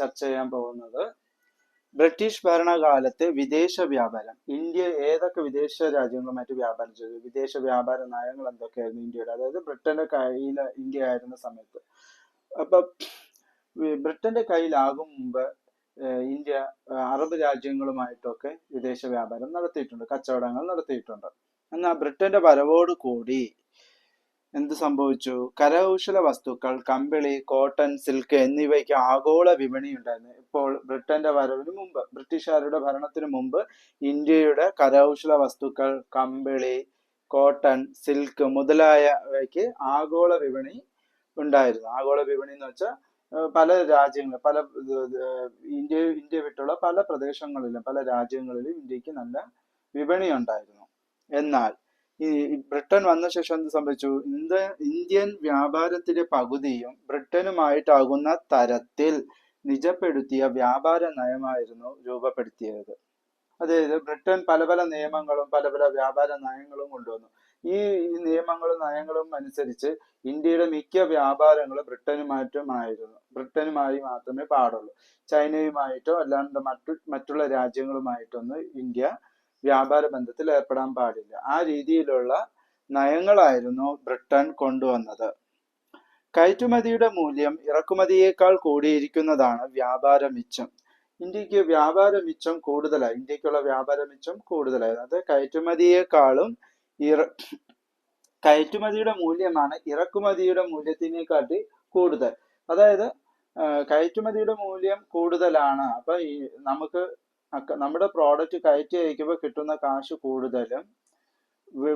ചർച്ച ചെയ്യാൻ പോകുന്നത്. ബ്രിട്ടീഷ് ഭരണകാലത്തെ വിദേശ വ്യാപാരം ഇന്ത്യ ഏതൊക്കെ വിദേശ രാജ്യങ്ങളുമായിട്ട് വ്യാപാരം ചെയ്തു. വിദേശ വ്യാപാര നയങ്ങൾ എന്തൊക്കെയായിരുന്നു ഇന്ത്യയുടെ? അതായത് ബ്രിട്ടന്റെ കയ്യിൽ ഇന്ത്യ ആയിരുന്ന സമയത്ത്. അപ്പൊ ബ്രിട്ടന്റെ കയ്യിലാകും മുമ്പ് ഇന്ത്യ അറബ് രാജ്യങ്ങളുമായിട്ടൊക്കെ വിദേശ വ്യാപാരം നടത്തിയിട്ടുണ്ട്. കച്ചവടങ്ങൾ നടത്തിയിട്ടുണ്ട്. എന്നാൽ ബ്രിട്ടന്റെ വരവോട് കൂടി എന്ത് സംഭവിച്ചു? കരകൗശല വസ്തുക്കൾ കമ്പിളി കോട്ടൺ സിൽക്ക് എന്നിവയ്ക്ക് ആഗോള വിപണി ഉണ്ടായിരുന്നു. ഇപ്പോൾ ബ്രിട്ടന്റെ വരവിന് മുമ്പ് ബ്രിട്ടീഷുകാരുടെ ഭരണത്തിന് മുമ്പ് ഇന്ത്യയുടെ കരകൗശല വസ്തുക്കൾ കമ്പിളി കോട്ടൺ സിൽക്ക് മുതലായവയ്ക്ക് ആഗോള വിപണി ഉണ്ടായിരുന്നു. ആഗോള വിപണി എന്ന് വെച്ചാൽ പല രാജ്യങ്ങൾ പല ഇന്ത്യ ഇന്ത്യ വിട്ടുള്ള പല പ്രദേശങ്ങളിലും പല രാജ്യങ്ങളിലും ഇന്ത്യയ്ക്ക് നല്ല വിപണി ഉണ്ടായിരുന്നു. എന്നാൽ ഈ ബ്രിട്ടൻ വന്ന ശേഷം എന്ത് സംഭവിച്ചു? ഇന്ത്യ ഇന്ത്യൻ വ്യാപാരത്തിലെ പകുതിയും ബ്രിട്ടനുമായിട്ടാകുന്ന തരത്തിൽ നിജപ്പെടുത്തിയ വ്യാപാര നയമായിരുന്നു രൂപപ്പെടുത്തിയത്. അതായത് ബ്രിട്ടൻ പല പല നിയമങ്ങളും പല പല വ്യാപാര നയങ്ങളും കൊണ്ടുവന്നു. ഈ നിയമങ്ങളും നയങ്ങളും അനുസരിച്ച് ഇന്ത്യയുടെ മിക്ക വ്യാപാരങ്ങളും ബ്രിട്ടനുമായിട്ടുമായിരുന്നു. ബ്രിട്ടനുമായി മാത്രമേ പാടുള്ളൂ. ചൈനയുമായിട്ടോ അല്ലാണ്ട് മറ്റു മറ്റുള്ള രാജ്യങ്ങളുമായിട്ടൊന്നും ഇന്ത്യ വ്യാപാര ബന്ധത്തിൽ ഏർപ്പെടാൻ പാടില്ല. ആ രീതിയിലുള്ള നയങ്ങളായിരുന്നു ബ്രിട്ടൻ കൊണ്ടുവന്നത്. കയറ്റുമതിയുടെ മൂല്യം ഇറക്കുമതിയേക്കാൾ കൂടിയിരിക്കുന്നതാണ് വ്യാപാര മിച്ചം. ഇന്ത്യയ്ക്ക് വ്യാപാര മിച്ചം കൂടുതലായി. ഇന്ത്യക്കുള്ള വ്യാപാര മിച്ചം കൂടുതലായി. അത് കയറ്റുമതിയേക്കാളും ഇറ കയറ്റുമതിയുടെ മൂല്യമാണ് ഇറക്കുമതിയുടെ മൂല്യത്തിനെക്കാട്ടി കൂടുതൽ. അതായത് കയറ്റുമതിയുടെ മൂല്യം കൂടുതലാണ്. അപ്പൊ നമുക്ക് നമ്മുടെ പ്രോഡക്റ്റ് കയറ്റി അയക്കുമ്പോൾ കിട്ടുന്ന കാശ് കൂടുതലും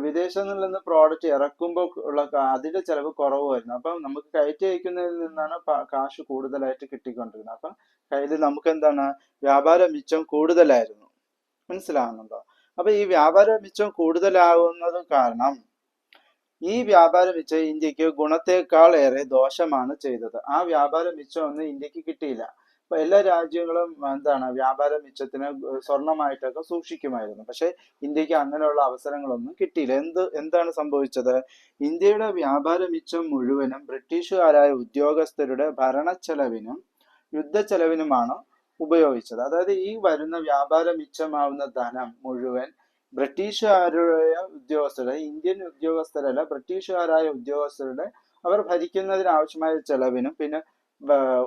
വിദേശങ്ങളിൽ നിന്ന് പ്രോഡക്റ്റ് ഇറക്കുമ്പോൾ ഉള്ള അതിന്റെ ചെലവ് കുറവായിരുന്നു. അപ്പം നമുക്ക് കയറ്റി അയക്കുന്നതിൽ നിന്നാണ് കാശ് കൂടുതലായിട്ട് കിട്ടിക്കൊണ്ടിരുന്നത്. അപ്പം കയ്യിൽ നമുക്ക് എന്താണ് വ്യാപാര മിച്ചം കൂടുതലായിരുന്നു. മനസ്സിലാകുന്നുണ്ടോ അപ്പൊ ഈ വ്യാപാര മിച്ചം കൂടുതലാവുന്നത് കാരണം ഈ വ്യാപാര മിച്ചം ഇന്ത്യയ്ക്ക് ഗുണത്തേക്കാൾ ഏറെ ദോഷമാണ് ചെയ്തത്. ആ വ്യാപാര മിച്ചം ഒന്നും ഇന്ത്യയ്ക്ക് കിട്ടിയില്ല. എല്ലാ രാജ്യങ്ങളും എന്താണ് വ്യാപാര മിച്ചത്തിന് സ്വർണമായിട്ടൊക്കെ സൂക്ഷിക്കുമായിരുന്നു. പക്ഷെ ഇന്ത്യയ്ക്ക് അങ്ങനെയുള്ള അവസരങ്ങളൊന്നും കിട്ടിയില്ല. എന്ത് എന്താണ് സംഭവിച്ചത്? ഇന്ത്യയുടെ വ്യാപാര മിച്ചം മുഴുവനും ബ്രിട്ടീഷുകാരായ ഉദ്യോഗസ്ഥരുടെ ഭരണച്ചെലവിനും യുദ്ധച്ചെലവിനുമാണ് ഉപയോഗിച്ചത്. അതായത് ഈ വരുന്ന വ്യാപാര മിച്ചമാവുന്ന ധനം മുഴുവൻ ബ്രിട്ടീഷുകാരായ ഉദ്യോഗസ്ഥരുടെ ഇന്ത്യൻ ഉദ്യോഗസ്ഥരല്ല ബ്രിട്ടീഷുകാരായ ഉദ്യോഗസ്ഥരുടെ അവർ ഭരിക്കുന്നതിന് ആവശ്യമായ ചെലവിനും പിന്നെ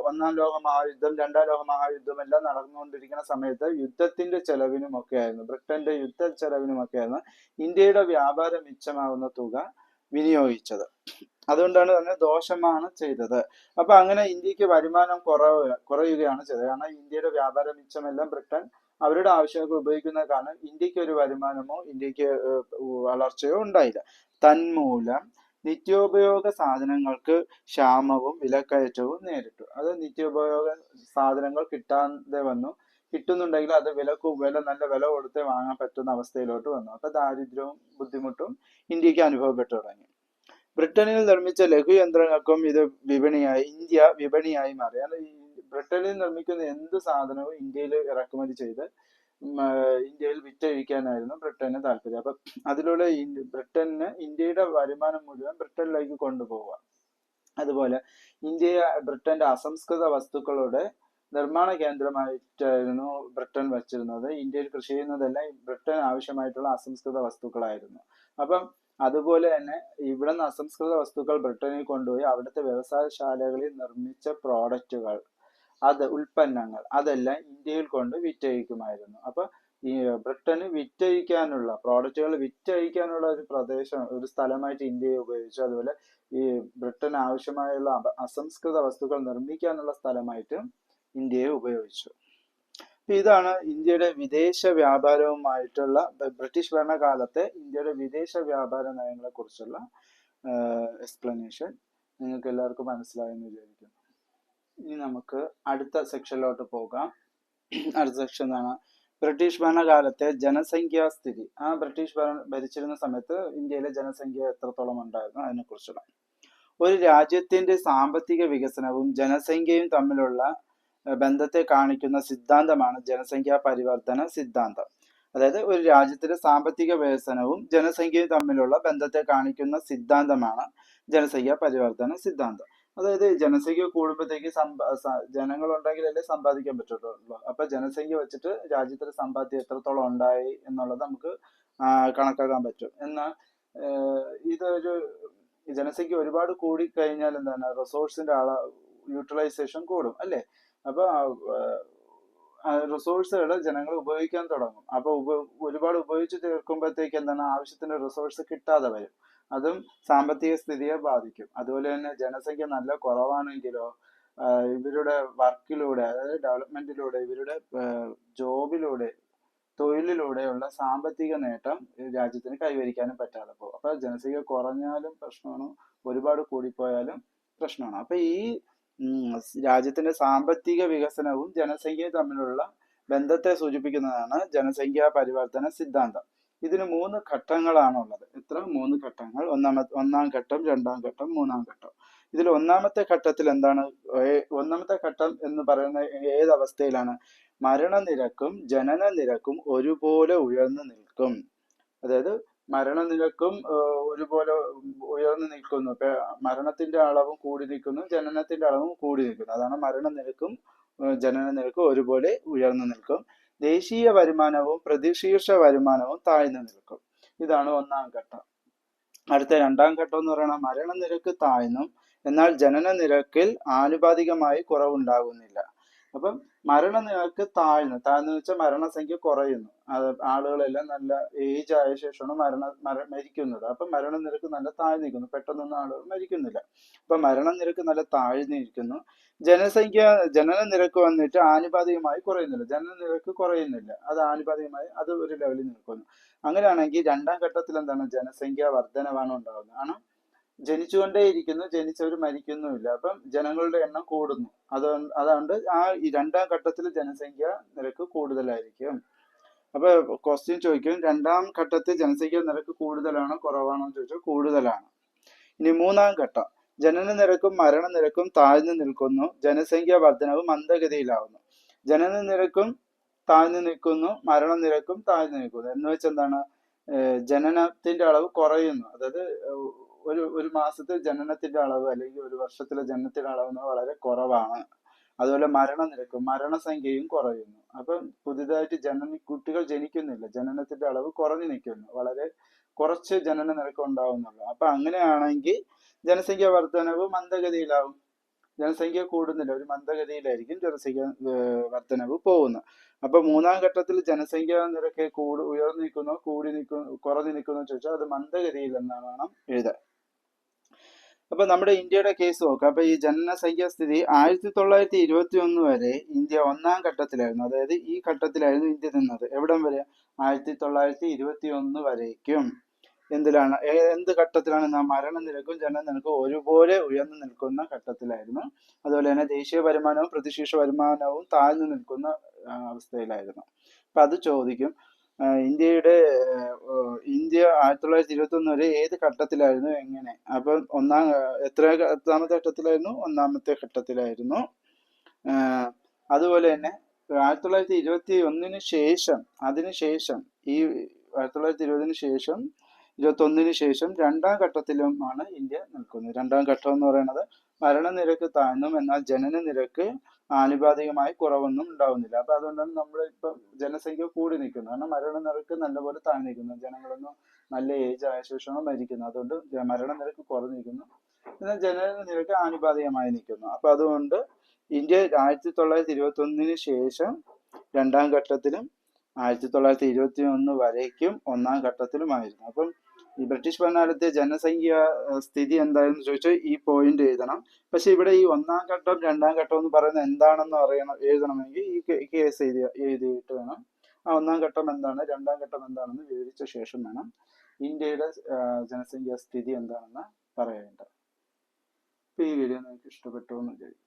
ഒന്നാം ലോക മഹായുദ്ധം രണ്ടാം ലോക മഹായുദ്ധം എല്ലാം നടന്നുകൊണ്ടിരിക്കുന്ന സമയത്ത് യുദ്ധത്തിന്റെ ചെലവിനും ഒക്കെ ആയിരുന്നു ബ്രിട്ടന്റെ യുദ്ധ ചെലവിനും ഒക്കെ ആയിരുന്നു ഇന്ത്യയുടെ വ്യാപാര മിച്ചമാകുന്ന തുക വിനിയോഗിച്ചത്. അതുകൊണ്ടാണ് തന്നെ ദോഷമാണ് ചെയ്തത്. അപ്പൊ അങ്ങനെ ഇന്ത്യയ്ക്ക് വരുമാനം കുറവ് കുറയുകയാണ് ചെയ്തത്. കാരണം ഇന്ത്യയുടെ വ്യാപാര മിച്ചമെല്ലാം ബ്രിട്ടൻ അവരുടെ ആവശ്യങ്ങൾക്ക് ഉപയോഗിക്കുന്ന കാരണം ഇന്ത്യയ്ക്ക് ഒരു വരുമാനമോ ഇന്ത്യയ്ക്ക് വളർച്ചയോ ഉണ്ടായില്ല. തന്മൂലം നിത്യോപയോഗ സാധനങ്ങൾക്ക് ക്ഷാമവും വിലക്കയറ്റവും നേരിട്ടു. അത് നിത്യോപയോഗ സാധനങ്ങൾ കിട്ടാതെ വന്നു. കിട്ടുന്നുണ്ടെങ്കിൽ അത് വില വില നല്ല വില കൊടുത്ത് വാങ്ങാൻ പറ്റുന്ന അവസ്ഥയിലോട്ട് വന്നു. അപ്പൊ ദാരിദ്ര്യവും ബുദ്ധിമുട്ടും ഇന്ത്യയ്ക്ക് അനുഭവപ്പെട്ടു തുടങ്ങി. ബ്രിട്ടനിൽ നിർമ്മിച്ച ലഘുയന്ത്രങ്ങൾക്കും ഇത് വിപണിയായി ഇന്ത്യ വിപണിയായി മാറി. ബ്രിട്ടനിൽ നിർമ്മിക്കുന്ന എന്ത് സാധനവും ഇന്ത്യയിൽ ഇറക്കുമതി ചെയ്ത് ഇന്ത്യയിൽ വിറ്റഴിക്കാനായിരുന്നു ബ്രിട്ടന് താല്പര്യം. അപ്പൊ അതിലൂടെ ബ്രിട്ടന് ഇന്ത്യയുടെ വരുമാനം മുഴുവൻ ബ്രിട്ടനിലേക്ക് കൊണ്ടുപോവുക. അതുപോലെ ഇന്ത്യ ബ്രിട്ടന്റെ അസംസ്കൃത വസ്തുക്കളുടെ നിർമ്മാണ കേന്ദ്രമായിട്ടായിരുന്നു ബ്രിട്ടൻ വച്ചിരുന്നത്. ഇന്ത്യയിൽ കൃഷി ചെയ്യുന്നതെല്ലാം ബ്രിട്ടൻ ആവശ്യമായിട്ടുള്ള അസംസ്കൃത വസ്തുക്കളായിരുന്നു. അപ്പം അതുപോലെ തന്നെ ഇവിടെ നിന്ന് അസംസ്കൃത വസ്തുക്കൾ ബ്രിട്ടനിൽ കൊണ്ടുപോയി അവിടുത്തെ വ്യവസായശാലകളിൽ നിർമ്മിച്ച പ്രോഡക്റ്റുകൾ അത് ഉൽപ്പന്നങ്ങൾ അതെല്ലാം ഇന്ത്യയിൽ കൊണ്ട് വിറ്റഴിക്കുമായിരുന്നു. അപ്പൊ ഈ ബ്രിട്ടന് വിറ്റഴിക്കാനുള്ള പ്രോഡക്റ്റുകൾ വിറ്റഴിക്കാനുള്ള ഒരു പ്രദേശം ഒരു സ്ഥലമായിട്ട് ഇന്ത്യയെ ഉപയോഗിച്ചു. അതുപോലെ ഈ ബ്രിട്ടൻ ആവശ്യമായുള്ള അസംസ്കൃത വസ്തുക്കൾ നിർമ്മിക്കാനുള്ള സ്ഥലമായിട്ട് ഇന്ത്യയെ ഉപയോഗിച്ചു. ഇതാണ് ഇന്ത്യയുടെ വിദേശ വ്യാപാരവുമായിട്ടുള്ള ബ്രിട്ടീഷ് ഭരണകാലത്തെ ഇന്ത്യയുടെ വിദേശ വ്യാപാര നയങ്ങളെ കുറിച്ചുള്ള എക്സ്പ്ലനേഷൻ. നിങ്ങൾക്ക് എല്ലാവർക്കും മനസ്സിലായെന്ന് വിചാരിക്കുന്നു. ഇനി നമുക്ക് അടുത്ത സെക്ഷനിലോട്ട് പോകാം. അടുത്ത സെക്ഷൻ എന്താണ്? ബ്രിട്ടീഷ് ഭരണകാലത്തെ ജനസംഖ്യാ സ്ഥിതി. ആ ബ്രിട്ടീഷ് ഭരണ ഭരിച്ചിരുന്ന സമയത്ത് ഇന്ത്യയിലെ ജനസംഖ്യ എത്രത്തോളം ഉണ്ടായിരുന്നു? അതിനെ കുറിച്ചുള്ള ഒരു രാജ്യത്തിന്റെ സാമ്പത്തിക വികസനവും ജനസംഖ്യയും തമ്മിലുള്ള ബന്ധത്തെ കാണിക്കുന്ന സിദ്ധാന്തമാണ് ജനസംഖ്യാ പരിവർത്തന സിദ്ധാന്തം. അതായത് ഒരു രാജ്യത്തിന്റെ സാമ്പത്തിക വികസനവും ജനസംഖ്യയും തമ്മിലുള്ള ബന്ധത്തെ കാണിക്കുന്ന സിദ്ധാന്തമാണ് ജനസംഖ്യാ പരിവർത്തന സിദ്ധാന്തം. അതായത് ജനസംഖ്യ കൂടുമ്പോഴത്തേക്ക് ജനങ്ങളുണ്ടെങ്കിലല്ലേ സമ്പാദിക്കാൻ പറ്റുള്ളൂ അപ്പൊ ജനസംഖ്യ വെച്ചിട്ട് രാജ്യത്തിന് സമ്പാദ്യം എത്രത്തോളം ഉണ്ടായി എന്നുള്ളത് നമുക്ക് കണക്കാക്കാൻ പറ്റും. എന്നാൽ ഇതൊരു ജനസംഖ്യ ഒരുപാട് കൂടി കഴിഞ്ഞാൽ എന്താണ് റിസോഴ്സിന്റെ അള യൂട്ടിലൈസേഷൻ കൂടും അല്ലേ? അപ്പൊ റിസോഴ്സുകൾ ജനങ്ങൾ ഉപയോഗിക്കാൻ തുടങ്ങും. അപ്പൊ ഉപ ഒരുപാട് ഉപയോഗിച്ച് തീർക്കുമ്പോഴത്തേക്ക് എന്താണ് ആവശ്യത്തിന് റിസോഴ്സ് കിട്ടാതെ വരും. അതും സാമ്പത്തിക സ്ഥിതിയെ ബാധിക്കും. അതുപോലെ തന്നെ ജനസംഖ്യ നല്ല കുറവാണെങ്കിലോ ഇവരുടെ വർക്കിലൂടെ അതായത് ഡെവലപ്മെന്റിലൂടെ ഇവരുടെ ജോബിലൂടെ തൊഴിലിലൂടെയുള്ള സാമ്പത്തിക നേട്ടം രാജ്യത്തിന് കൈവരിക്കാനും പറ്റാതെ പോകും. അപ്പൊ ജനസംഖ്യ കുറഞ്ഞാലും പ്രശ്നമാണ് ഒരുപാട് കൂടിപ്പോയാലും പ്രശ്നമാണ്. അപ്പൊ ഈ രാജ്യത്തിന്റെ സാമ്പത്തിക വികസനവും ജനസംഖ്യയും തമ്മിലുള്ള ബന്ധത്തെ സൂചിപ്പിക്കുന്നതാണ് ജനസംഖ്യാ പരിവർത്തന സിദ്ധാന്തം. ഇതിന് മൂന്ന് ഘട്ടങ്ങളാണുള്ളത്. എത്ര? മൂന്ന് ഘട്ടങ്ങൾ. ഒന്നാമത്തെ ഒന്നാം ഘട്ടം രണ്ടാം ഘട്ടം മൂന്നാം ഘട്ടം. ഇതിൽ ഒന്നാമത്തെ ഘട്ടത്തിൽ എന്താണ്? ഒന്നാമത്തെ ഘട്ടം എന്ന് പറയുന്ന ഏത് അവസ്ഥയിലാണ്? മരണനിരക്കും ജനന നിരക്കും ഒരുപോലെ ഉയർന്നു നിൽക്കും. അതായത് മരണനിരക്കും ഒരുപോലെ ഉയർന്നു നിൽക്കുന്നു. മരണത്തിന്റെ അളവും കൂടി നിൽക്കുന്നു ജനനത്തിന്റെ അളവും കൂടി നിൽക്കുന്നു. അതാണ് മരണനിരക്കും ജനന നിരക്കും ഒരുപോലെ ഉയർന്നു നിൽക്കും. ദേശീയ വരുമാനവും പ്രതിശീർഷ വരുമാനവും താഴ്ന്നു നിൽക്കും. ഇതാണ് ഒന്നാം ഘട്ടം. അടുത്ത രണ്ടാം ഘട്ടം എന്ന് പറയുന്നത് മരണനിരക്ക് താഴ്ന്നും എന്നാൽ ജനന നിരക്കിൽ ആനുപാതികമായി കുറവുണ്ടാകുന്നില്ല. അപ്പം മരണനിരക്ക് താഴ്ന്നു. താഴ്ന്നു വെച്ചാൽ മരണസംഖ്യ കുറയുന്നു. അത് ആളുകളെല്ലാം നല്ല ഏജ് ആയ ശേഷമാണ് മരണ മര മരിക്കുന്നത്. അപ്പം മരണനിരക്ക് നല്ല താഴ്ന്നിരിക്കുന്നു പെട്ടെന്നൊന്നും ആളുകൾ മരിക്കുന്നില്ല. അപ്പൊ മരണനിരക്ക് നല്ല താഴ്ന്നിരിക്കുന്നു ജനസംഖ്യ ജനന നിരക്ക് വന്നിട്ട് ആനുപാതികമായി കുറയുന്നില്ല. ജനന നിരക്ക് കുറയുന്നില്ല. അത് ആനുപാതികമായി അത് ഒരു ലെവലിൽ നിൽക്കുന്നു. അങ്ങനെയാണെങ്കിൽ രണ്ടാം ഘട്ടത്തിൽ എന്താണ്? ജനസംഖ്യ വർധനവാണ് ഉണ്ടാകുന്നത് ആണ് ജനിച്ചുകൊണ്ടേയിരിക്കുന്നു ജനിച്ചവർ മരിക്കുന്നുമില്ല. അപ്പം ജനങ്ങളുടെ എണ്ണം കൂടുന്നു. അത് അതുകൊണ്ട് ആ ഈ രണ്ടാം ഘട്ടത്തിൽ ജനസംഖ്യ നിരക്ക് കൂടുതലായിരിക്കും. അപ്പൊ ക്വസ്റ്റ്യൻ ചോദിക്കും രണ്ടാം ഘട്ടത്തിൽ ജനസംഖ്യ നിരക്ക് കൂടുതലാണോ കുറവാണോ എന്ന് ചോദിച്ചാൽ കൂടുതലാണ്. ഇനി മൂന്നാം ഘട്ടം. ജനന നിരക്കും മരണ നിരക്കും താഴ്ന്നു നിൽക്കുന്നു. ജനസംഖ്യ വർധനവ് മന്ദഗതിയിലാവുന്നു ജനന നിരക്കും താഴ്ന്നു നിൽക്കുന്നു മരണ നിരക്കും താഴ്ന്നു നിൽക്കുന്നു. എന്ന് വെച്ചെന്താണ് ജനനത്തിന്റെ അളവ് കുറയുന്നു. അതായത് ഒരു ഒരു മാസത്തിൽ ജനനത്തിന്റെ അളവ് അല്ലെങ്കിൽ ഒരു വർഷത്തിലെ ജനനത്തിന്റെ അളവ് വളരെ കുറവാണ്. അതുപോലെ മരണനിരക്കും മരണസംഖ്യയും കുറയുന്നു. അപ്പം പുതിയതായിട്ട് ജനന കുട്ടികൾ ജനിക്കുന്നില്ല. ജനനത്തിന്റെ അളവ് കുറഞ്ഞു നിൽക്കുന്നു. വളരെ കുറച്ച് ജനന നിരക്ക് ഉണ്ടാവുന്നുള്ളൂ. അപ്പൊ അങ്ങനെയാണെങ്കിൽ ജനസംഖ്യ വർധനവ് മന്ദഗതിയിലാവും. ജനസംഖ്യ കൂടുന്നില്ല. ഒരു മന്ദഗതിയിലായിരിക്കും ജനസംഖ്യ വർധനവ് പോകുന്നത്. അപ്പൊ മൂന്നാം ഘട്ടത്തിൽ ജനസംഖ്യ നിരക്ക് കൂടു ഉയർന്നു നിൽക്കുന്നോ കൂടി നിൽക്കുന്നു കുറഞ്ഞു നിൽക്കുന്നോ ചോദിച്ചാൽ അത് മന്ദഗതിയിൽ എന്നാണ് എഴുതാൻ. അപ്പൊ നമ്മുടെ ഇന്ത്യയുടെ കേസ് നോക്കാം. അപ്പൊ ഈ ജനനസംഖ്യാ സ്ഥിതി ആയിരത്തി തൊള്ളായിരത്തി ഇരുപത്തി ഒന്ന് വരെ ഇന്ത്യ ഒന്നാം ഘട്ടത്തിലായിരുന്നു. അതായത് ഈ ഘട്ടത്തിലായിരുന്നു ഇന്ത്യ നിന്നത്. എവിടം വരെ? ആയിരത്തി തൊള്ളായിരത്തി ഇരുപത്തി ഒന്ന് വരേക്കും എന്തിലാണ് എന്ത് ഘട്ടത്തിലാണ് നാം മരണനിരക്കും ജനനനിരക്കും ഒരുപോലെ ഉയർന്നു നിൽക്കുന്ന ഘട്ടത്തിലായിരുന്നു. അതുപോലെ തന്നെ ദേശീയ വരുമാനവും പ്രതിശീർഷ വരുമാനവും താഴ്ന്നു നിൽക്കുന്ന അവസ്ഥയിലായിരുന്നു. അപ്പൊ അത് ചോദിക്കും. ഇന്ത്യയുടെ ഇന്ത്യ ആയിരത്തി തൊള്ളായിരത്തി ഇരുപത്തി ഒന്ന് വരെ ഏത് ഘട്ടത്തിലായിരുന്നു എങ്ങനെ? അപ്പം ഒന്നാം എത്ര എത്രാമത്തെ ഘട്ടത്തിലായിരുന്നു? ഒന്നാമത്തെ ഘട്ടത്തിലായിരുന്നു. അതുപോലെ തന്നെ ആയിരത്തി തൊള്ളായിരത്തി ഇരുപത്തി ഒന്നിന് ശേഷം അതിന് ശേഷം ഈ ആയിരത്തി തൊള്ളായിരത്തി ഇരുപതിന് ശേഷം ഇരുപത്തി ഒന്നിന് ശേഷം രണ്ടാം ഘട്ടത്തിലുമാണ് ഇന്ത്യ നിൽക്കുന്നത്. രണ്ടാം ഘട്ടം എന്ന് പറയുന്നത് മരണനിരക്ക് താഴ്ന്നും എന്നാൽ ജനന നിരക്ക് ആനുപാതികമായി കുറവൊന്നും ഉണ്ടാവുന്നില്ല. അപ്പൊ അതുകൊണ്ടാണ് നമ്മൾ ഇപ്പൊ ജനസംഖ്യ കൂടി നിൽക്കുന്നത്. കാരണം മരണനിരക്ക് നല്ലപോലെ താഴ്ന്നു നിൽക്കുന്നു. ജനങ്ങളൊന്നും നല്ല ഏജ് ആയ ശേഷമാണ് മരിക്കുന്നത്. അതുകൊണ്ട് മരണനിരക്ക് കുറഞ്ഞിരിക്കുന്നു എന്നാൽ ജനന നിരക്ക് ആനുപാതികമായി നിൽക്കുന്നു. അപ്പൊ അതുകൊണ്ട് ഇന്ത്യ ആയിരത്തി തൊള്ളായിരത്തി ഇരുപത്തി ഒന്നിന് ശേഷം രണ്ടാം ഘട്ടത്തിലും ആയിരത്തി തൊള്ളായിരത്തി ഇരുപത്തി ഒന്ന് വരേക്കും ഒന്നാം ഘട്ടത്തിലുമായിരുന്നു. അപ്പം ഈ ബ്രിട്ടീഷ് ഭരണകാലത്തെ ജനസംഖ്യ സ്ഥിതി എന്തായെന്ന് ചോദിച്ചാൽ ഈ പോയിന്റ് എഴുതണം. പക്ഷെ ഇവിടെ ഈ ഒന്നാം ഘട്ടം രണ്ടാം ഘട്ടം എന്ന് പറയുന്നത് എന്താണെന്ന് അറിയണം എഴുതണമെങ്കിൽ ഈ കേസ് എഴുതി എഴുതിയിട്ട് വേണം. ആ ഒന്നാം ഘട്ടം എന്താണ് രണ്ടാം ഘട്ടം എന്താണെന്ന് വിവരിച്ച ശേഷം വേണം ഇന്ത്യയുടെ ജനസംഖ്യ സ്ഥിതി എന്താണെന്ന് പറയേണ്ടത്. അപ്പൊ ഈ വീഡിയോ നിങ്ങൾക്ക് ഇഷ്ടപ്പെട്ടു എന്ന് വിചാരിക്കും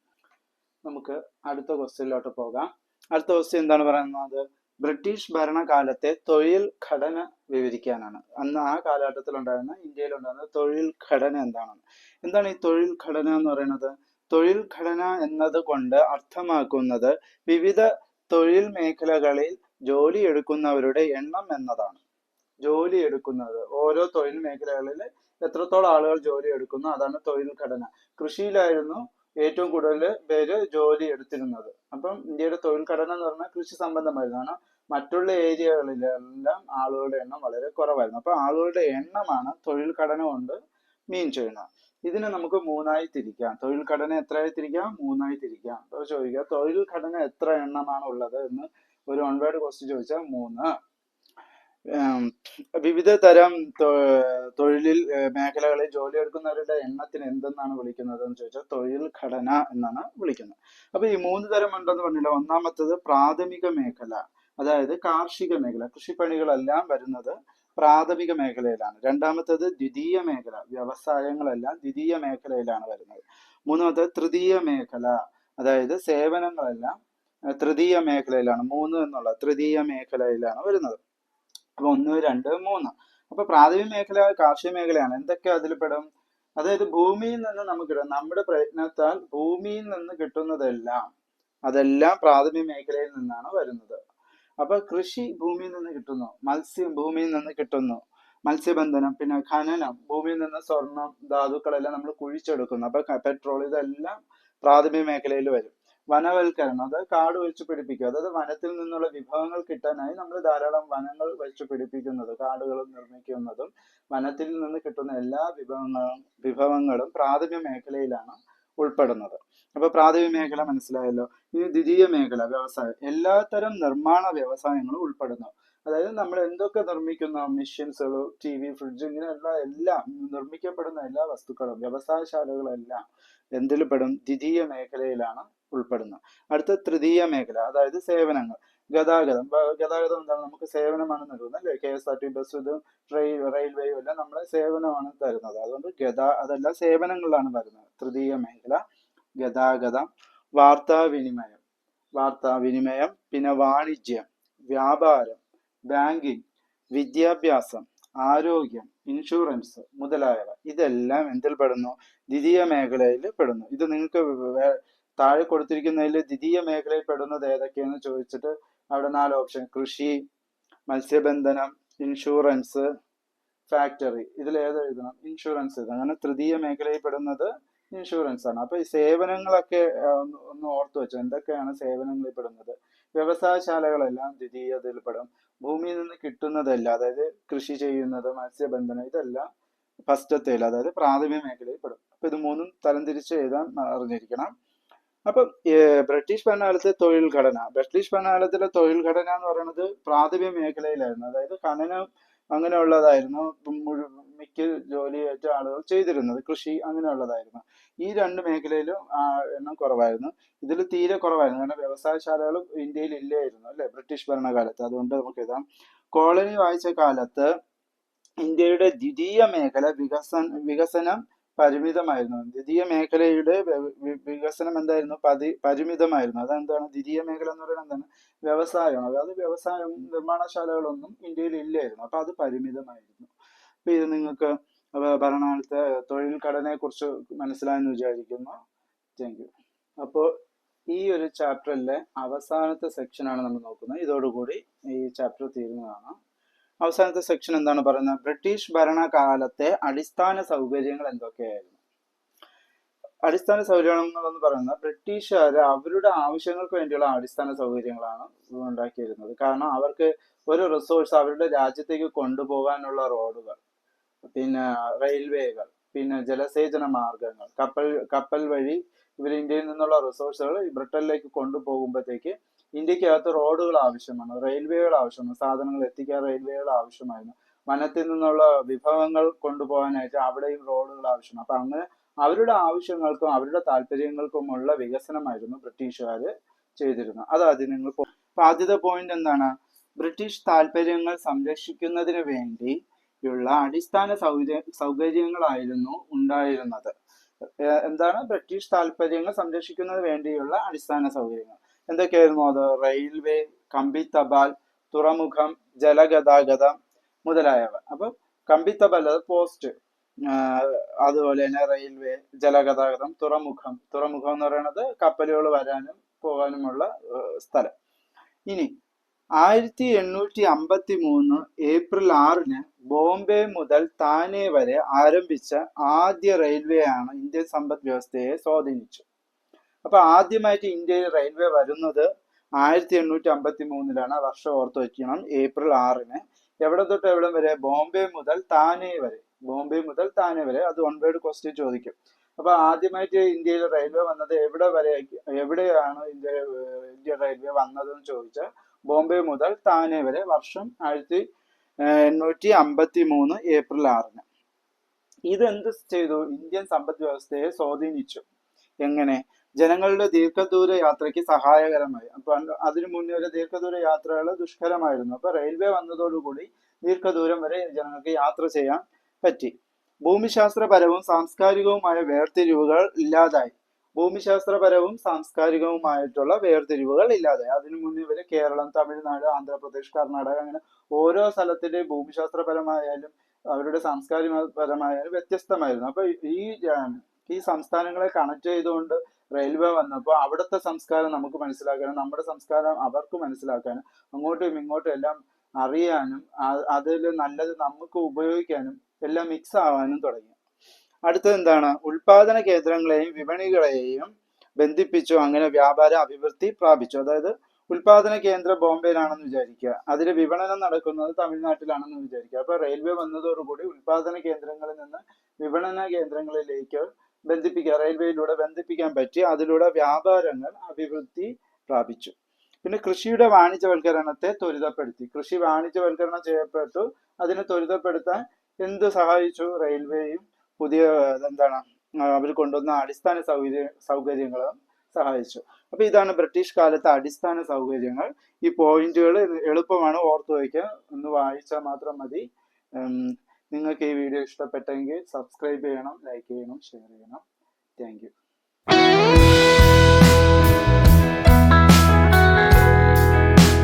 നമുക്ക് അടുത്ത ക്വസ്റ്റ്യനിലോട്ട് പോകാം. അടുത്ത ക്വസ്റ്റ്യൻ എന്താണ് പറയുന്നത്? ബ്രിട്ടീഷ് ഭരണകാലത്തെ തൊഴിൽ ഘടന വിവരിക്കാനാണ്. അന്ന് ആ കാലഘട്ടത്തിൽ ഉണ്ടായിരുന്ന ഇന്ത്യയിൽ ഉണ്ടായിരുന്ന തൊഴിൽ ഘടന എന്താണെന്ന്. എന്താണ് ഈ തൊഴിൽ ഘടന എന്ന് പറയുന്നത്? തൊഴിൽ ഘടന എന്നത് കൊണ്ട് അർത്ഥമാക്കുന്നത് വിവിധ തൊഴിൽ മേഖലകളിൽ ജോലി എടുക്കുന്നവരുടെ എണ്ണം എന്നതാണ്. ജോലി എടുക്കുന്നത്. ഓരോ തൊഴിൽ മേഖലകളിൽ എത്രത്തോളം ആളുകൾ ജോലി എടുക്കുന്നു അതാണ് തൊഴിൽ ഘടന. കൃഷിയിലായിരുന്നു ഏറ്റവും കൂടുതൽ പേര് ജോലി എടുത്തിരുന്നത്. അപ്പം ഇന്ത്യയുടെ തൊഴിൽ ഘടന എന്ന് പറഞ്ഞാൽ കൃഷി സംബന്ധമായതാണ്. മറ്റുള്ള ഏരിയകളിലെല്ലാം ആളുകളുടെ എണ്ണം വളരെ കുറവായിരുന്നു. അപ്പൊ ആളുകളുടെ എണ്ണമാണ് തൊഴിൽ ഘടന കൊണ്ട് മീൻ ചെയ്യുന്നത്. ഇതിനെ നമുക്ക് മൂന്നായി തിരിക്കാം. തൊഴിൽ ഘടന എത്രയായി തിരിക്കാം? മൂന്നായി തിരിക്കാം. അപ്പൊ ചോദിക്കുക തൊഴിൽ ഘടന എത്ര എണ്ണമാണ് ഉള്ളത് എന്ന് ഒരു വൺ ക്വസ്റ്റ്യൻ ചോദിച്ചാൽ മൂന്ന്. വിവിധ തരം തൊഴിലിൽ മേഖലകളിൽ ജോലി എടുക്കുന്നവരുടെ എണ്ണത്തിന് എന്തെന്നാണ് വിളിക്കുന്നത് എന്ന് ചോദിച്ചാൽ തൊഴിൽ ഘടന എന്നാണ് വിളിക്കുന്നത്. അപ്പൊ ഈ മൂന്ന് തരം ഉണ്ടെന്ന് പറഞ്ഞില്ല ഒന്നാമത്തത് പ്രാഥമിക മേഖല അതായത് കാർഷിക മേഖല കൃഷിപ്പണികളെല്ലാം വരുന്നത് പ്രാഥമിക മേഖലയിലാണ്. രണ്ടാമത്തത് ദ്വിതീയ മേഖല വ്യവസായങ്ങളെല്ലാം ദ്വിതീയ മേഖലയിലാണ് വരുന്നത്. മൂന്നാമത്തത് തൃതീയ മേഖല അതായത് സേവനങ്ങളെല്ലാം തൃതീയ മേഖലയിലാണ് മൂന്ന് എന്നുള്ള തൃതീയ മേഖലയിലാണ് വരുന്നത്. അപ്പൊ ഒന്ന് രണ്ട് മൂന്ന്. അപ്പൊ പ്രാഥമിക മേഖല കാർഷിക മേഖലയാണ്. എന്തൊക്കെ അതിൽ പെടും? അതായത് ഭൂമിയിൽ നിന്ന് നമുക്ക് കിട്ടും. നമ്മുടെ പ്രയത്നത്താൽ ഭൂമിയിൽ നിന്ന് കിട്ടുന്നതെല്ലാം അതെല്ലാം പ്രാഥമിക മേഖലയിൽ നിന്നാണ് വരുന്നത്. അപ്പൊ കൃഷി ഭൂമിയിൽ നിന്ന് കിട്ടുന്നു. മത്സ്യം ഭൂമിയിൽ നിന്ന് കിട്ടുന്നു. മത്സ്യബന്ധനം പിന്നെ ഖനനം ഭൂമിയിൽ നിന്ന് സ്വർണം ധാതുക്കളെല്ലാം നമ്മൾ കുഴിച്ചെടുക്കുന്നു. അപ്പൊ പെട്രോൾ ഇതെല്ലാം പ്രാഥമിക മേഖലയിൽ വരും. വനവൽക്കരണം അതായത് കാട് വെച്ച് പിടിപ്പിക്കുക അതായത് വനത്തിൽ നിന്നുള്ള വിഭവങ്ങൾ കിട്ടാനായി നമ്മൾ ധാരാളം വനങ്ങൾ വെച്ച് പിടിപ്പിക്കുന്നത് കാടുകൾ നിർമ്മിക്കുന്നതും വനത്തിൽ നിന്ന് കിട്ടുന്ന എല്ലാ വിഭവങ്ങളും വിഭവങ്ങളും പ്രാഥമിക മേഖലയിലാണ് ഉൾപ്പെടുന്നത്. അപ്പൊ പ്രാഥമിക മേഖല മനസ്സിലായല്ലോ? ഇനി ദ്വിതീയ മേഖല വ്യവസായം. എല്ലാത്തരം നിർമ്മാണ വ്യവസായങ്ങളും ഉൾപ്പെടുന്നു. അതായത് നമ്മൾ എന്തൊക്കെ നിർമ്മിക്കുന്ന? മെഷീൻസുകൾ ടി വി ഫ്രിഡ്ജ് ഇങ്ങനെയുള്ള എല്ലാം നിർമ്മിക്കപ്പെടുന്ന എല്ലാ വസ്തുക്കളും വ്യവസായശാലകളെല്ലാം എന്തിൽ പെടും ദ്വിതീയ മേഖലയിലാണ് ഉൾപ്പെടുന്നത് അടുത്ത തൃതീയ മേഖല അതായത് സേവനങ്ങൾ. ഗതാഗതം. ഗതാഗതം എന്താണ്? നമുക്ക് സേവനമാണ് നൽകുന്നത്. അല്ലേ? K S R T bus ഇതും ട്രെയിൻ റെയിൽവേയും എല്ലാം നമ്മളെ സേവനമാണ് തരുന്നത്. അതുകൊണ്ട് ഗതാ അതെല്ലാം സേവനങ്ങളിലാണ് വരുന്നത്. തൃതീയ മേഖല ഗതാഗതം വാർത്താവിനിമയം വാർത്താവിനിമയം പിന്നെ വാണിജ്യം വ്യാപാരം ബാങ്കിങ് വിദ്യാഭ്യാസം ആരോഗ്യം ഇൻഷുറൻസ് മുതലായവ. ഇതെല്ലാം എന്തിൽ പെടുന്നു ദ്വിതീയ മേഖലയിൽ പെടുന്നു ഇത് നിങ്ങൾക്ക് താഴെ കൊടുത്തിരിക്കുന്നതിൽ ദ്വിതീയ മേഖലയിൽ പെടുന്നത് ഏതൊക്കെയെന്ന് ചോദിച്ചിട്ട് അവിടെ നാല് ഓപ്ഷൻ കൃഷി മത്സ്യബന്ധനം ഇൻഷുറൻസ് ഫാക്ടറി ഇതിൽ ഏത് എഴുതണം? ഇൻഷുറൻസ് അങ്ങനെ തൃതീയ മേഖലയിൽ പെടുന്നത് ഇൻഷുറൻസ് ആണ്. അപ്പൊ ഈ സേവനങ്ങളൊക്കെ ഒന്ന് ഓർത്തു വെച്ചു. എന്തൊക്കെയാണ് സേവനങ്ങളിൽ പെടുന്നത്? വ്യവസായശാലകളെല്ലാം ദ്വിതീയതയിൽ പെടും. ഭൂമിയിൽ നിന്ന് കിട്ടുന്നതെല്ലാം. അതായത് കൃഷി ചെയ്യുന്നത് മത്സ്യബന്ധനം ഇതെല്ലാം ഫസ്റ്റത്തേൽ അതായത് പ്രാഥമിക മേഖലയിൽ പെടും. അപ്പൊ ഇത് മൂന്നും തരംതിരിച്ച് എഴുതാൻ അറിഞ്ഞിരിക്കണം. അപ്പം ബ്രിട്ടീഷ് ഭരണകാലത്തെ തൊഴിൽ ഘടന. ബ്രിട്ടീഷ് ഭരണകാലത്തിലെ തൊഴിൽ ഘടന എന്ന് പറയുന്നത് പ്രാഥമിക മേഖലയിലായിരുന്നു. അതായത് ഖനനം അങ്ങനെയുള്ളതായിരുന്നു. മിക്ക ജോലിയേറ്റ ആളുകൾ ചെയ്തിരുന്നത് കൃഷി അങ്ങനെയുള്ളതായിരുന്നു. ഈ രണ്ട് മേഖലയിലും എണ്ണം കുറവായിരുന്നു. ഇതിൽ തീരെ കുറവായിരുന്നു. കാരണം വ്യവസായശാലകളും ഇന്ത്യയിൽ ഇല്ലായിരുന്നു അല്ലെ ബ്രിട്ടീഷ് ഭരണകാലത്ത്. അതുകൊണ്ട് നമുക്ക് എഴുതാം. കോളനി വായിച്ച കാലത്ത് ഇന്ത്യയുടെ ദ്വിതീയ മേഖല വികസന വികസനം പരിമിതമായിരുന്നു. ദ്വിതീയ മേഖലയുടെ വികസനം എന്തായിരുന്നു? പതി പരിമിതമായിരുന്നു. അതെന്താണ്? ദ്വിതീയ മേഖല എന്ന് പറയുന്നത് എന്താണ്? വ്യവസായമാണ്. അതായത് വ്യവസായം നിർമ്മാണശാലകളൊന്നും ഇന്ത്യയിൽ ഇല്ലായിരുന്നു. അപ്പൊ അത് പരിമിതമായിരുന്നു. അപ്പൊ ഇത് നിങ്ങൾക്ക് ഭരണകാലത്തെ തൊഴിൽ ഘടനയെ കുറിച്ച് മനസ്സിലായെന്ന് വിചാരിക്കുന്നു. താങ്ക് യു അപ്പോൾ ഈ ഒരു ചാപ്റ്ററിലെ അവസാനത്തെ സെക്ഷനാണ് നമ്മൾ നോക്കുന്നത്. ഇതോടുകൂടി ഈ ചാപ്റ്റർ തീരുന്നതാണ്. അവസാനത്തെ സെക്ഷൻ എന്താണ് പറയുന്നത്? ബ്രിട്ടീഷ് ഭരണകാലത്തെ അടിസ്ഥാന സൗകര്യങ്ങൾ എന്തൊക്കെയായിരുന്നു? അടിസ്ഥാന സൗകര്യങ്ങൾ എന്ന് പറയുന്നത് ബ്രിട്ടീഷുകാർ അവരുടെ ആവശ്യങ്ങൾക്ക് വേണ്ടിയുള്ള അടിസ്ഥാന സൗകര്യങ്ങളാണ് ഉണ്ടാക്കിയിരുന്നത്. കാരണം അവർക്ക് ഒരു റിസോഴ്സ് അവരുടെ രാജ്യത്തേക്ക് കൊണ്ടുപോകാനുള്ള റോഡുകൾ പിന്നെ റെയിൽവേകൾ പിന്നെ ജലസേചന മാർഗങ്ങൾ കപ്പൽ കപ്പൽ വഴി ഇവർ ഇന്ത്യയിൽ നിന്നുള്ള റിസോഴ്സുകൾ ബ്രിട്ടനിലേക്ക് കൊണ്ടുപോകുമ്പോഴത്തേക്ക് ഇന്ത്യക്കകത്ത് റോഡുകൾ ആവശ്യമാണ് റെയിൽവേകൾ ആവശ്യമാണ് സാധനങ്ങൾ എത്തിക്കാൻ റെയിൽവേകൾ ആവശ്യമായിരുന്നു. വനത്തിൽ നിന്നുള്ള വിഭവങ്ങൾ കൊണ്ടുപോകാനായിട്ട് അവിടെയും റോഡുകൾ ആവശ്യമാണ്. അപ്പൊ അങ്ങനെ അവരുടെ ആവശ്യങ്ങൾക്കും അവരുടെ താല്പര്യങ്ങൾക്കുമുള്ള വികസനമായിരുന്നു ബ്രിട്ടീഷുകാർ ചെയ്തിരുന്നത്. അത് ആദ്യം നിങ്ങൾ ആദ്യത്തെ പോയിന്റ് എന്താണ്? ബ്രിട്ടീഷ് താല്പര്യങ്ങൾ സംരക്ഷിക്കുന്നതിന് വേണ്ടിയുള്ള അടിസ്ഥാന സൗകര്യ സൗകര്യങ്ങളായിരുന്നു ഉണ്ടായിരുന്നത്. എന്താണ്? ബ്രിട്ടീഷ് താല്പര്യങ്ങൾ സംരക്ഷിക്കുന്നതിന് വേണ്ടിയുള്ള അടിസ്ഥാന സൗകര്യങ്ങൾ. എന്തൊക്കെയായിരുന്നു അത്? റെയിൽവേ കമ്പി തപാൽ തുറമുഖം ജലഗതാഗതം മുതലായവ. അപ്പൊ കമ്പി തപാൽ അത് പോസ്റ്റ് അതുപോലെ തന്നെ റെയിൽവേ ജലഗതാഗതം തുറമുഖം. തുറമുഖം എന്ന് പറയുന്നത് കപ്പലുകൾ വരാനും പോകാനുമുള്ള സ്ഥലം. ഇനി ആയിരത്തി എണ്ണൂറ്റി അമ്പത്തി മൂന്ന് ഏപ്രിൽ ആറിന് ബോംബെ മുതൽ താനെ വരെ ആരംഭിച്ച ആദ്യ റെയിൽവേ ആണ് ഇന്ത്യൻ സമ്പദ് വ്യവസ്ഥയെ സ്വാധീനിച്ചു അപ്പൊ ആദ്യമായിട്ട് ഇന്ത്യയിൽ റെയിൽവേ വരുന്നത് ആയിരത്തി എണ്ണൂറ്റി അമ്പത്തി മൂന്നിലാണ് വർഷം ഓർത്ത് വയ്ക്കണം ഏപ്രിൽ ആറിന്. എവിടെ തൊട്ട് എവിടെ വരെ? ബോംബെ മുതൽ താനെ വരെ. ബോംബെ മുതൽ താനെ വരെ. അത് വൺ വേർഡ് ക്വസ്റ്റ്യൻ ചോദിക്കും. അപ്പൊ ആദ്യമായിട്ട് ഇന്ത്യയിൽ റെയിൽവേ വന്നത് എവിടെ വരെ? എവിടെയാണ് ഇന്ത്യ ഇന്ത്യ റെയിൽവേ വന്നതെന്ന് ചോദിച്ചാൽ ബോംബെ മുതൽ താനെ വരെ വർഷം ആയിരത്തി എണ്ണൂറ്റി അമ്പത്തി മൂന്ന് ഏപ്രിൽ ആറിന്. ഇതെന്ത് ചെയ്തു? ഇന്ത്യൻ സമ്പദ് വ്യവസ്ഥയെ സ്വാധീനിച്ചു. എങ്ങനെ? ജനങ്ങളുടെ ദീർഘദൂര യാത്രയ്ക്ക് സഹായകരമായി. അപ്പൊ അതിനു മുന്നേ ഒരു ദീർഘദൂര യാത്രകൾ ദുഷ്കരമായിരുന്നു. അപ്പൊ റെയിൽവേ വന്നതോടുകൂടി ദീർഘദൂരം വരെ ജനങ്ങൾക്ക് യാത്ര ചെയ്യാൻ പറ്റി. ഭൂമിശാസ്ത്രപരവും സാംസ്കാരികവുമായ വേർതിരിവുകൾ ഇല്ലാതായി. ഭൂമിശാസ്ത്രപരവും സാംസ്കാരികവുമായിട്ടുള്ള വേർതിരിവുകൾ ഇല്ലാതായി. അതിനു മുന്നേ വരെ കേരളം തമിഴ്നാട് ആന്ധ്രാപ്രദേശ് കർണാടക അങ്ങനെ ഓരോ സ്ഥലത്തിന്റെ ഭൂമിശാസ്ത്രപരമായാലും അവരുടെ സാംസ്കാരികപരമായാലും വ്യത്യസ്തമായിരുന്നു. അപ്പൊ ഈ ഈ സംസ്ഥാനങ്ങളെ കണക്ട് ചെയ്തുകൊണ്ട് റെയിൽവേ വന്നപ്പോൾ അവിടുത്തെ സംസ്കാരം നമുക്ക് മനസ്സിലാക്കാനും നമ്മുടെ സംസ്കാരം അവർക്ക് മനസ്സിലാക്കാനും അങ്ങോട്ടും ഇങ്ങോട്ടും എല്ലാം അറിയാനും അതിൽ നല്ലത് നമുക്ക് ഉപയോഗിക്കാനും എല്ലാം മിക്സ് ആവാനും തുടങ്ങി. അടുത്തത് എന്താണ്? ഉൽപാദന കേന്ദ്രങ്ങളെയും വിപണികളെയും ബന്ധിപ്പിച്ചു അങ്ങനെ വ്യാപാര അഭിവൃദ്ധി പ്രാപിച്ചു. അതായത് ഉൽപാദന കേന്ദ്രം ബോംബെയിലാണെന്ന് വിചാരിക്കുക അതിൽ വിപണനം നടക്കുന്നത് തമിഴ്നാട്ടിലാണെന്ന് വിചാരിക്കുക. അപ്പൊ റെയിൽവേ വന്നതോടുകൂടി ഉൽപാദന കേന്ദ്രങ്ങളിൽ നിന്ന് വിപണന കേന്ദ്രങ്ങളിലേക്ക് ബന്ധിപ്പിക്കുക റെയിൽവേയിലൂടെ ബന്ധിപ്പിക്കാൻ പറ്റി അതിലൂടെ വ്യാപാരങ്ങൾ അഭിവൃദ്ധി പ്രാപിച്ചു. പിന്നെ കൃഷിയുടെ വാണിജ്യവൽക്കരണത്തെ ത്വരിതപ്പെടുത്തി. കൃഷി വാണിജ്യവൽക്കരണം ചെയ്യപ്പെട്ടു. അതിനെ ത്വരിതപ്പെടുത്താൻ എന്ത് സഹായിച്ചു? റെയിൽവേയും പുതിയ എന്താണ് അവർ കൊണ്ടുവന്ന അടിസ്ഥാന സൗകര്യ സൗകര്യങ്ങളും സഹായിച്ചു. അപ്പൊ ഇതാണ് ബ്രിട്ടീഷ് കാലത്തെ അടിസ്ഥാന സൗകര്യങ്ങൾ. ഈ പോയിന്റുകൾ എളുപ്പമാണ് ഓർത്തു വയ്ക്കാൻ ഒന്ന് വായിച്ചാൽ മാത്രം മതി. നിങ്ങൾക്ക് ഈ വീഡിയോ ഇഷ്ടപ്പെട്ടെങ്കിൽ സബ്സ്ക്രൈബ് ചെയ്യണം ലൈക്ക് ചെയ്യണം ഷെയർ ചെയ്യണം. താങ്ക്